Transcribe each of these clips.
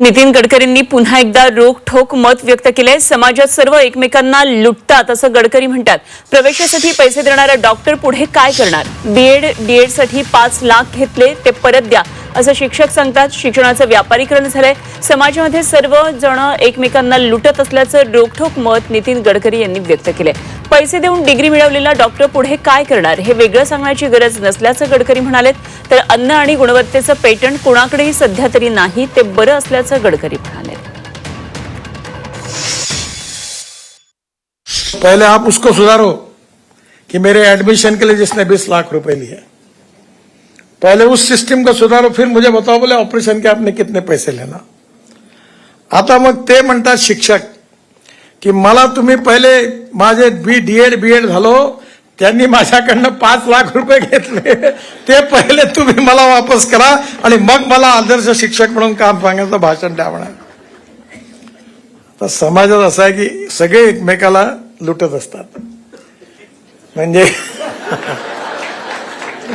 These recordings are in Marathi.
नितीन गडकरींनी पुन्हा एकदा रोखठोक मत व्यक्त केलंय. समाजात सर्व एकमेकांना लुटतात असं गडकरी म्हणतात. प्रवेशासाठी पैसे देणारा डॉक्टर पुढे काय करणार? बीएड डीएडसाठी पाच लाख घेतले ते परत द्या असं शिक्षक सांगतात. शिक्षणाचं व्यापारीकरण झालंय. समाजामध्ये सर्व जण एकमेकांना लुटत असल्याचं रोखठोक मत नितीन गडकरी यांनी व्यक्त केलंय. पैसे देऊन डिग्री मिळवलेला डॉक्टर पुढे काय करणार? हे वेगळं सांगण्याची गरज नसल्याचं गडकरी म्हणालेत. तर अन्न आणि गुणवत्तेचं पेटंट कुणाकडेही सध्या तरी नाही ते बरं असल्याचं गडकरी म्हणाले पहले आप उसको सुधारो कि मेरे एडमिशन के लिए जिसने बीस लाख रुपए लिए। पहले उस सिस्टम को सुधारो फिर मुझे बताओ बोले ऑपरेशन के आपने कितने पैसे लेना। आता मग ते म्हणतात शिक्षक की मला तुम्ही पहिले माझे बी डीएड बीएड झालो त्यांनी माझ्याकडनं पाच लाख रुपये घेतले. ते पहिले तुम्ही मला वापस करा आणि मग मला आदर्श शिक्षक म्हणून काम सांगायचं भाषण द्या म्हणा. तर समाजात असं आहे की सगळे एकमेकाला लुटत असतात. म्हणजे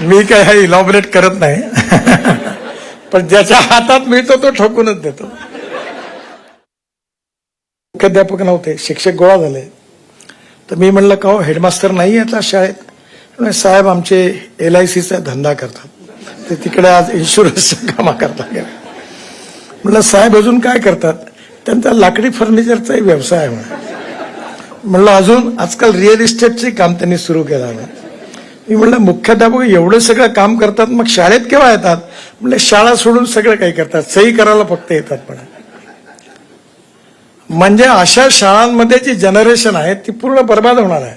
मी काय इलॉबरेट करत नाही. पण ज्याच्या हातात मिळतो तो ठोकूनच देतो. मुख्याध्यापक नव्हते शिक्षक गोळा झाले. तर मी म्हणलं का हो हेडमास्टर नाही आता शाळेत? साहेब आमचे एल आय सीचा धंदा करतात. ते तिकडे आज इन्शुरन्सच्या कामा करतात. म्हणलं साहेब अजून काय करतात? त्यांचा लाकडी फर्निचरचाही व्यवसाय आहे. म्हणलं अजून आजकाल रिअल इस्टेटचे काम त्यांनी सुरू केलं मी म्हणलं मुख्याध्यापक एवढं सगळं काम करतात मग शाळेत केव्हा येतात? म्हणलं शाळा सोडून सगळं काही करतात. सही करायला फक्त येतात म्हणा म्हणजे अशा शाळांमध्ये जी जनरेशन आहे ती पूर्ण बर्बाद होणार आहे.